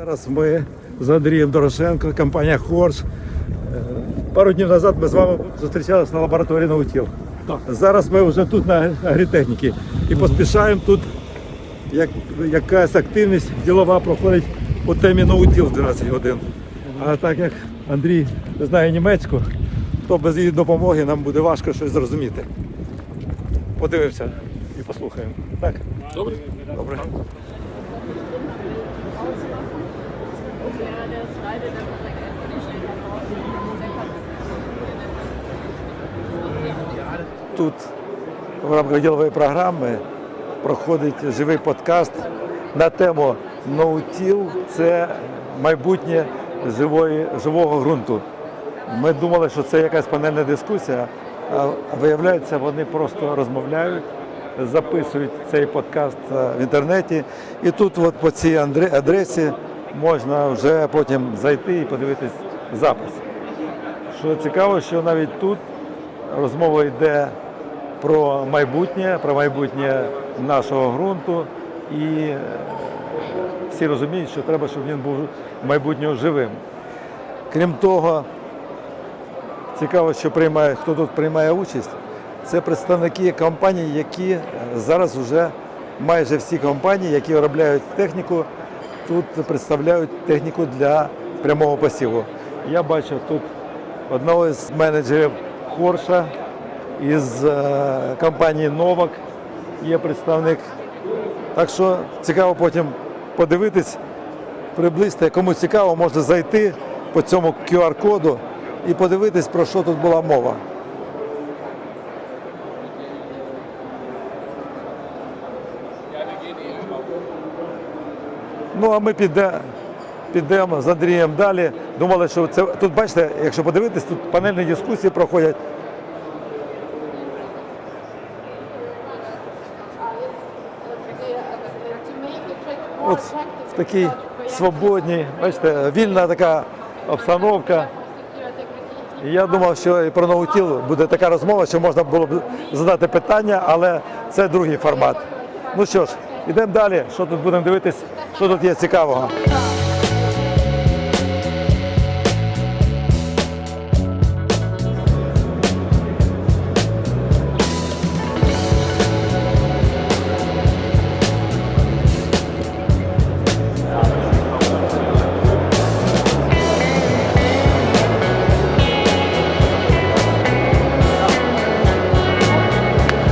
Зараз ми з Андрієм Дорошенко, компанія Хорш. Е, Пару днів назад ми з вами зустрічалися на лабораторії наутіл. Зараз ми вже тут на агрітехніці і поспішаємо тут. Як, якась активність ділова проходить по темі наутіл в 12 годин. А так як Андрій не знає німецьку, то без її допомоги нам буде важко щось зрозуміти. Подивимося і послухаємо. Так? Добре. Добре. Тут в рамках ділової програми проходить живий подкаст на тему ноутіл це майбутнє живої, живого ґрунту. Ми думали, що це якась панельна дискусія, а виявляється, вони просто розмовляють, записують цей подкаст е, в інтернеті. І тут от по цій адресі можна вже потім зайти і подивитись запис. Що цікаво, що навіть тут розмова йде про майбутнє, про майбутнє нашого ґрунту. І е, всі розуміють, що треба, щоб він був майбутнього живим. Крім того, цікаво, що приймає, хто тут приймає участь. Це представники компаній, які зараз вже майже всі компанії, які виробляють техніку, тут представляють техніку для прямого посіву. Я бачу тут одного з менеджерів Хорша із е, компанії Новак є представник. Так що цікаво потім подивитись, приблизити. Кому цікаво, можна зайти по цьому QR-коду і подивитись, про що тут була мова. Ну, а ми піде, підемо з Андрієм далі. Думали, що це тут, бачите, якщо подивитись, тут панельні дискусії проходять. От в такій свободній, бачите, вільна така обстановка. Я думав, що і про наутіл буде така розмова, що можна було б задати питання, але це другий формат. Ну що ж, йдемо далі. Що тут будемо дивитись, що тут є цікавого.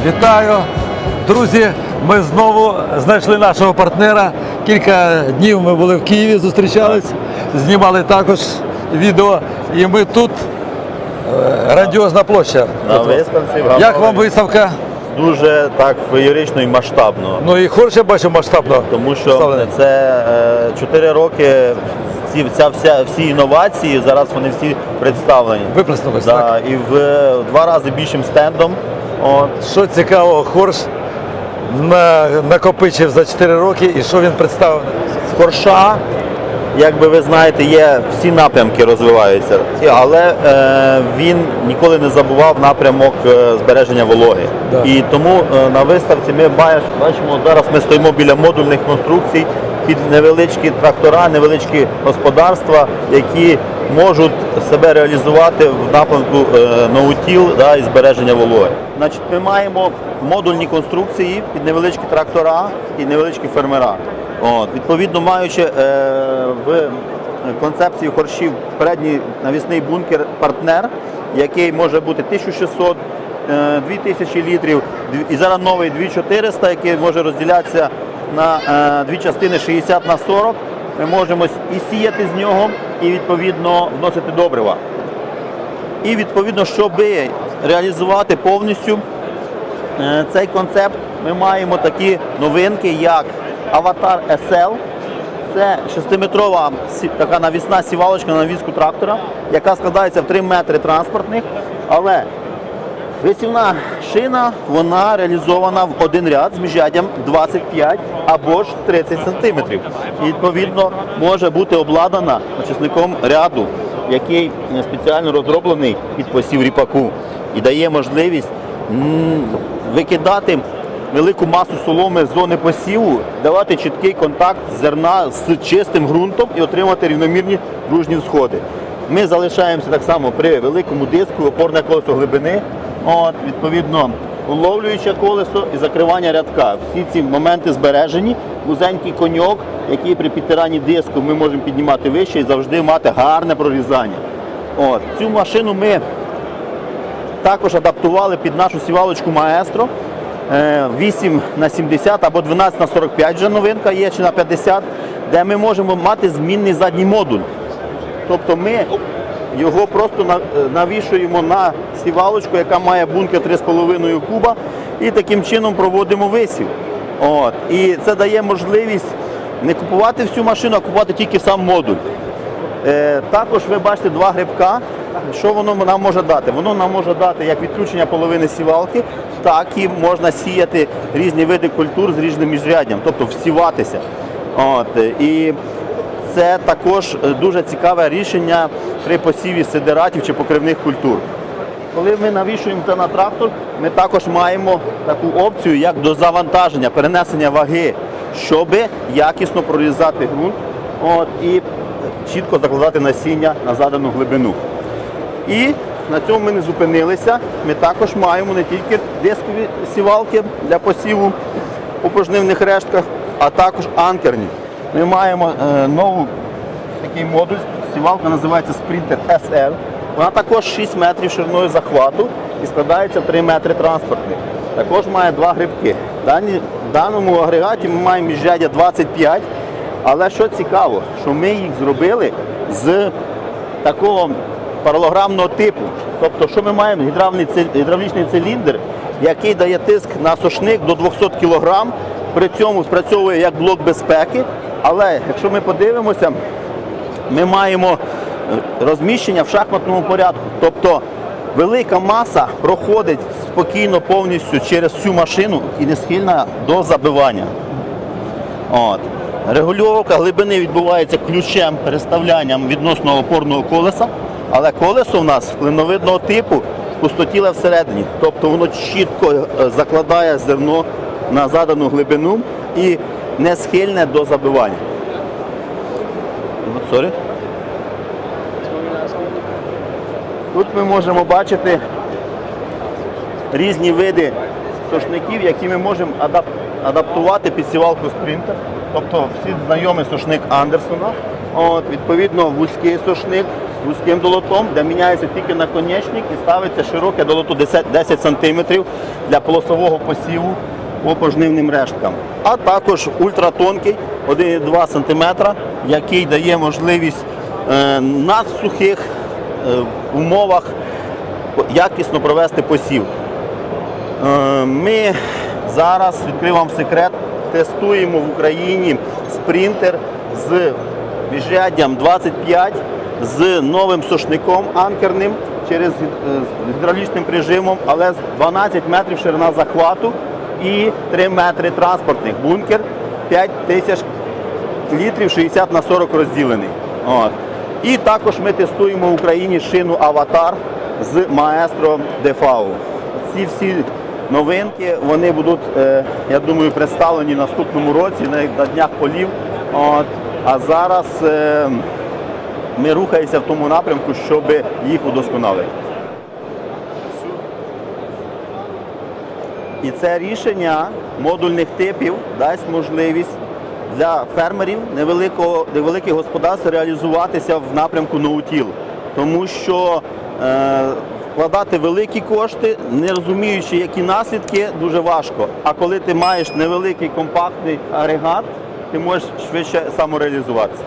Вітаю, друзі! Ми знову знайшли нашого партнера. Кілька днів ми були в Києві, зустрічались, знімали також відео. І ми тут е, грандіозна площа. На виставці в Як вам виставка? дуже так феєрично і масштабно. Ну і хороше бачу масштабно. Тому що Ставлено. це 4 роки ці, ця вся, всі інновації, зараз вони всі представлені. Виплеснулось, так? І в, в два рази більшим стендом. От. Що цікавого, Хорш на, накопичив за 4 роки і що він представив? З Хорша, як би ви знаєте, є всі напрямки розвиваються, але е, він ніколи не забував напрямок е, збереження вологи. Да. І тому е, на виставці ми бачимо, бачимо, зараз ми стоїмо біля модульних конструкцій під невеличкі трактора, невеличкі господарства, які можуть себе реалізувати в напрямку е, ноутіл да, і збереження вологи. Значить, ми маємо модульні конструкції під невеличкі трактора і невеличкі фермера. От, відповідно, маючи е, в концепції хоршів передній навісний бункер партнер, який може бути 1600 е, 2000 літрів, і зараз новий 2400, який може розділятися на е, дві частини 60 на 40. Ми можемо і сіяти з нього, і відповідно вносити добрива. І відповідно, щоб реалізувати повністю е, цей концепт, ми маємо такі новинки, як Аватар SL. Це 6-метрова така навісна сівалочка на навіску трактора, яка складається в 3 метри транспортних, але висівна шина вона реалізована в один ряд з міжряддям 25 або ж 30 сантиметрів. Відповідно може бути обладнана очисником ряду, який е, спеціально розроблений під посів ріпаку і дає можливість викидати велику масу соломи з зони посіву, давати чіткий контакт зерна з чистим ґрунтом і отримати рівномірні дружні всходи. Ми залишаємося так само при великому диску, опорне колесо глибини, от, відповідно, уловлююче колесо і закривання рядка. Всі ці моменти збережені, вузенький коньок, який при підтиранні диску ми можемо піднімати вище і завжди мати гарне прорізання. От, цю машину ми також адаптували під нашу сівалочку Маестро. Е, 8 на 70 або 12 на 45 вже новинка є, чи на 50, де ми можемо мати змінний задній модуль. Тобто ми його просто е, навішуємо на сівалочку, яка має бункер 3,5 куба, і таким чином проводимо висів. От. І це дає можливість не купувати всю машину, а купувати тільки сам модуль. Е, також ви бачите два грибка. Що воно нам може дати? Воно нам може дати як відключення половини сівалки, так і можна сіяти різні види культур з різним міжряддям, тобто всіватися. От, і це також е, дуже цікаве рішення при посіві сидератів чи покривних культур. Коли ми навішуємо це на трактор, ми також маємо таку опцію, як до завантаження, перенесення ваги, щоб якісно прорізати ґрунт от, і чітко закладати насіння на задану глибину. І на цьому ми не зупинилися. Ми також маємо не тільки дискові сівалки для посіву у пожнивних рештках, а також анкерні. Ми маємо е, нову такий модуль, сівалка називається Sprinter SR. Вона також 6 метрів шириною захвату і складається 3 метри транспортних. Також має два грибки. В даному агрегаті ми маємо міжряддя 25, але що цікаво, що ми їх зробили з такого паралограмного типу. Тобто, що ми маємо? Гідравлічний циліндр, який дає тиск на сошник до 200 кг, при цьому спрацьовує як блок безпеки. Але якщо ми подивимося, ми маємо е, розміщення в шахматному порядку. Тобто велика маса проходить спокійно повністю через всю машину і не схильна до забивання. От. Регульовка глибини відбувається ключем переставлянням відносно опорного колеса, але колесо в нас клиновидного типу пустотіле всередині. Тобто воно чітко е, закладає зерно на задану глибину і не схильне до забивання. Sorry. Тут ми можемо бачити різні види сошників, які ми можемо адап- адаптувати під сівалку спринтер. Тобто всі знайомий сошник Андерсона. От, відповідно, вузький сошник з вузьким долотом, де міняється тільки наконечник і ставиться широке долото 10, 10 см для полосового посіву по пожнивним решткам. А також ультратонкий 1,2 см, який дає можливість е, на сухих е, умовах якісно провести посів. Е, Ми зараз відкрив вам секрет, тестуємо в Україні спринтер з міжряддям 25 з новим сушником анкерним через з гідравлічним прижимом, але з 12 метрів ширина захвату і 3 метри транспортних. Бункер 5 тисяч літрів 60 на 40 розділений. От. І також ми тестуємо в Україні шину Аватар з Maestro DV. Ці всі новинки вони будуть, е, я думаю, представлені наступному році на, на днях полів. От. А зараз е, ми рухаємося в тому напрямку, щоб їх удосконалити. І це рішення модульних типів дасть можливість для фермерів невеликого, невеликих господарств реалізуватися в напрямку ноутіл. Тому що е, вкладати великі кошти, не розуміючи, які наслідки, дуже важко. А коли ти маєш невеликий компактний агрегат, ти можеш швидше самореалізуватися.